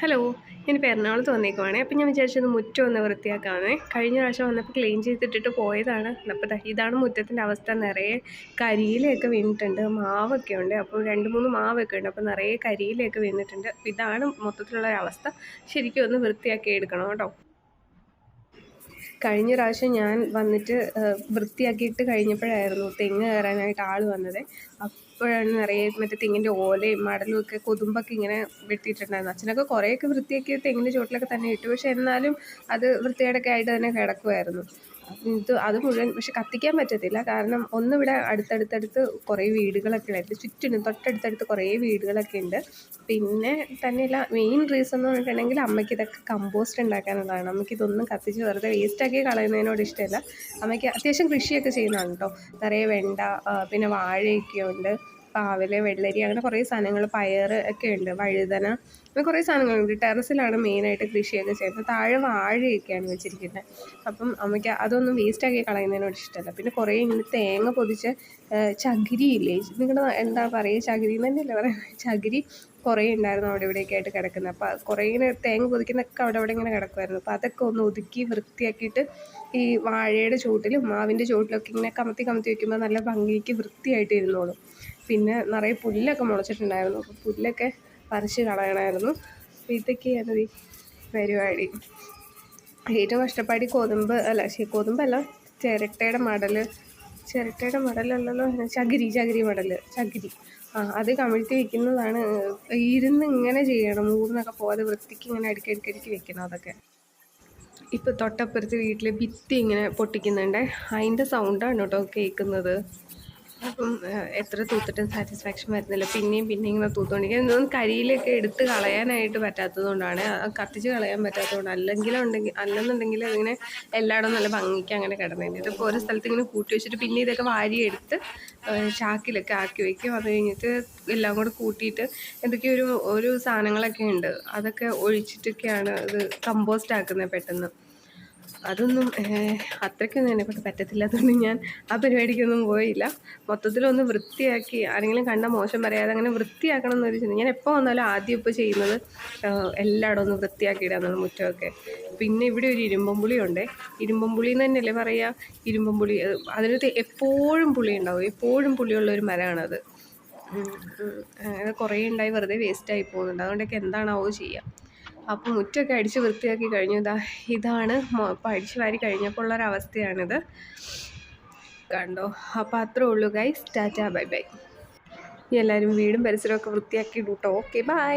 Hello ഞാനിപ്പോൾ എറണാകുളത്ത് വന്നേക്കുവാണേ. അപ്പം ഞാൻ വിചാരിച്ചത് മുറ്റം ഒന്ന് വൃത്തിയാക്കാമെന്നേ കഴിഞ്ഞ പ്രാവശ്യം വന്നപ്പോൾ ക്ലീൻ ചെയ്തിട്ടിട്ട് പോയതാണ്. അപ്പോൾ ഇതാണ് മുറ്റത്തിന്റെ അവസ്ഥ. നിറയെ കരിയിലയൊക്കെ വീണിട്ടുണ്ട്. മാവൊക്കെ ഉണ്ട്. അപ്പോൾ രണ്ട് മൂന്ന് മാവൊക്കെ ഉണ്ട്. അപ്പോൾ നിറയെ കരിയിലയൊക്കെ വീണിട്ടുണ്ട്. ഇതാണ് മൊത്തത്തിലുള്ള അവസ്ഥ. ശരിക്കും ഒന്ന് വൃത്തിയാക്കി എടുക്കണം കേട്ടോ. കഴിഞ്ഞ പ്രാവശ്യം ഞാൻ വന്നിട്ട് വൃത്തിയാക്കിയിട്ട് കഴിഞ്ഞപ്പോഴായിരുന്നു തെങ്ങ് കയറാനായിട്ട് ആൾ വന്നത്. അപ്പോഴാണ് നിറയെ മറ്റേ തെങ്ങിന്റെ ഓലയും മടലും ഒക്കെ കൊതുമ്പൊക്കെ ഇങ്ങനെ വെട്ടിയിട്ടുണ്ടായിരുന്നു അച്ഛനൊക്കെ കുറേയൊക്കെ വൃത്തിയാക്കി തെങ്ങിന്റെ ചുവട്ടിലൊക്കെ തന്നെ ഇട്ടു. പക്ഷെ എന്നാലും അത് വൃത്തികേടൊക്കെ ആയിട്ട് തന്നെ കിടക്കുമായിരുന്നു ഇത് അത് മുഴുവൻ പക്ഷെ കത്തിക്കാൻ പറ്റത്തില്ല. കാരണം ഒന്നിവിടെ അടുത്തടുത്തടുത്ത് കുറേ വീടുകളൊക്കെ ഉള്ളത് ചുറ്റിനും തൊട്ടടുത്തടുത്ത് കുറേ വീടുകളൊക്കെ ഉണ്ട്. പിന്നെ തന്നെയല്ല മെയിൻ റീസൺ എന്ന് പറഞ്ഞിട്ടുണ്ടെങ്കിൽ അമ്മയ്ക്ക് ഇതൊക്കെ കമ്പോസ്റ്റ് ഉണ്ടാക്കാനുള്ളതാണ്. അമ്മയ്ക്ക് ഇതൊന്നും കത്തിച്ച് വെറുതെ വേസ്റ്റാക്കി കളയുന്നതിനോട് ഇഷ്ടമല്ല. അമ്മയ്ക്ക് അത്യാവശ്യം കൃഷിയൊക്കെ ചെയ്യുന്നതാണ് കേട്ടോ നിറയെ വെണ്ട പിന്നെ വാഴയൊക്കെ ഉണ്ട് പാവൽ വെള്ളരി അങ്ങനെ കുറേ സാധനങ്ങൾ പയർ ഒക്കെ ഉണ്ട് വഴുതന അങ്ങനെ കുറേ സാധനങ്ങളുണ്ട്. ടെറസിലാണ് മെയിനായിട്ട് കൃഷിയൊക്കെ ചെയ്യുന്നത്. താഴെ വാഴയൊക്കെയാണ് വെച്ചിരിക്കുന്നത്. അപ്പം അമ്മയ്ക്ക് അതൊന്നും വേസ്റ്റാക്കി കളയുന്നതിനോട് ഇഷ്ടമല്ല. പിന്നെ കുറേ ഇങ്ങനെ തേങ്ങ പൊതിച്ച് ചകിരിയില്ലേ നിങ്ങളുടെ എന്താ പറയുക ചകിരി തന്നെയല്ലേ പറയുന്നത്? ചകിരി കുറേ ഉണ്ടായിരുന്നു അവിടെ ഇവിടെയൊക്കെ ആയിട്ട് കിടക്കുന്നത്. അപ്പോൾ കുറേ ഇങ്ങനെ തേങ്ങ പൊതിക്കുന്നൊക്കെ അവിടെ അവിടെ ഇങ്ങനെ കിടക്കുമായിരുന്നു അപ്പോൾ അതൊക്കെ ഒന്ന് ഒതുക്കി വൃത്തിയാക്കിയിട്ട് ഈ വാഴയുടെ ചുവട്ടിലും മാവിന്റെ ചുവട്ടിലൊക്കെ ഇങ്ങനെ കമത്തി കമത്തി വെക്കുമ്പോൾ നല്ല ഭംഗിക്ക് വൃത്തിയായിട്ട് ഇരുന്നോളും. പിന്നെ നിറയെ പുല്ലൊക്കെ മുളച്ചിട്ടുണ്ടായിരുന്നു. അപ്പോൾ പുല്ലൊക്കെ പറിച്ച് കളയണമായിരുന്നു. അപ്പോൾ ഇതൊക്കെയാണ് ഈ പരിപാടി. ഏറ്റവും കഷ്ടപ്പാടി കൊതുമ്പ് അല്ല ശരി കൊതുമ്പല്ല ചിരട്ടയുടെ മടൽ ചിരട്ടയുടെ മടലല്ലല്ലോ ചകിരി ചകിരി മടൽ ചകിരി. ആ അത് കമിഴ്ത്തി വെക്കുന്നതാണ്. ഇരുന്ന് ഇങ്ങനെ ചെയ്യണം ഊർന്നൊക്കെ പോകാതെ വൃത്തിക്ക് ഇങ്ങനെ അടുക്കടുക്കടുക്കി വെക്കണം അതൊക്കെ. ഇപ്പോൾ തൊട്ടപ്പുറത്ത് വീട്ടിൽ ഭിത്തി ഇങ്ങനെ പൊട്ടിക്കുന്നുണ്ട്. അതിന്റെ സൗണ്ടാണ് കേട്ടോ കേൾക്കുന്നത്. അപ്പം എത്ര തൂത്തിട്ടും സാറ്റിസ്ഫാക്ഷൻ വരുന്നില്ല. പിന്നെയും പിന്നെയും ഇങ്ങനെ തൂത്തുകൊണ്ടിരിക്കുക ഇതൊന്നും കരിയിലൊക്കെ എടുത്ത് കളയാനായിട്ട് പറ്റാത്തതുകൊണ്ടാണ്. കത്തിച്ച് കളയാൻ പറ്റാത്തത് കൊണ്ട് അല്ലെങ്കിൽ ഉണ്ടെങ്കിൽ അല്ലെന്നുണ്ടെങ്കിൽ അതിങ്ങനെ എല്ലായിടവും നല്ല ഭംഗിക്ക് അങ്ങനെ കിടന്നേനെ. ഇതിപ്പോൾ ഒരു സ്ഥലത്ത് ഇങ്ങനെ കൂട്ടി വെച്ചിട്ട് പിന്നെ ഇതൊക്കെ വാരിയെടുത്ത് ചാക്കിലൊക്കെ ആക്കി വെക്കും. അത് കഴിഞ്ഞിട്ട് എല്ലാം കൂടെ കൂട്ടിയിട്ട് എന്തൊക്കെയോ ഒരു ഒരു സാധനങ്ങളൊക്കെ ഉണ്ട്. അതൊക്കെ ഒഴിച്ചിട്ടൊക്കെയാണ് ഇത് കമ്പോസ്റ്റ് ആക്കുന്നത് പെട്ടെന്ന്. അതൊന്നും അത്രയ്ക്കൊന്നും എന്നെ കൊണ്ട് പറ്റത്തില്ലാത്തതുകൊണ്ട് ഞാൻ ആ പരിപാടിക്കൊന്നും പോയില്ല. മൊത്തത്തിലൊന്ന് വൃത്തിയാക്കി ആരെങ്കിലും കണ്ട മോശം പറയാതെ അങ്ങനെ വൃത്തിയാക്കണം എന്നൊരു ചിന്ത. ഞാൻ എപ്പോൾ വന്നാലും ആദ്യം ഇപ്പോൾ ചെയ്യുന്നത് എല്ലായിടം ഒന്ന് വൃത്തിയാക്കിയിടാന്നാണ് മുറ്റമൊക്കെ. പിന്നെ ഇവിടെ ഒരു ഇരുമ്പും പുളിയുണ്ട് ഇരുമ്പും ഇരുമ്പം പുളി എന്ന് തന്നെയല്ലേ പറയുക ഇരുമ്പും പുളി അതിനകത്ത് എപ്പോഴും പുളി ഉണ്ടാവും. എപ്പോഴും പുളിയുള്ള ഒരു മരമാണത്. അത് കുറേ ഉണ്ടായി വെറുതെ വേസ്റ്റായി പോകുന്നുണ്ട്. അതുകൊണ്ടൊക്കെ എന്താണാവോ ചെയ്യുക അപ്പോൾ മുറ്റൊക്കെ അടിച്ച് വൃത്തിയാക്കി കഴിഞ്ഞു. ഇതാ ഇതാണ് ഇപ്പോൾ അടിച്ച് വാരി കഴിഞ്ഞപ്പോൾ ഉള്ളൊരവസ്ഥയാണിത് കണ്ടോ? അപ്പോൾ അത്രേ ഉള്ളൂ ഗൈസ് ടാറ്റ ബൈ ബൈ. എല്ലാവരും വീടും പരിസരമൊക്കെ വൃത്തിയാക്കി ഇടൂട്ടോ ഓക്കെ ബൈ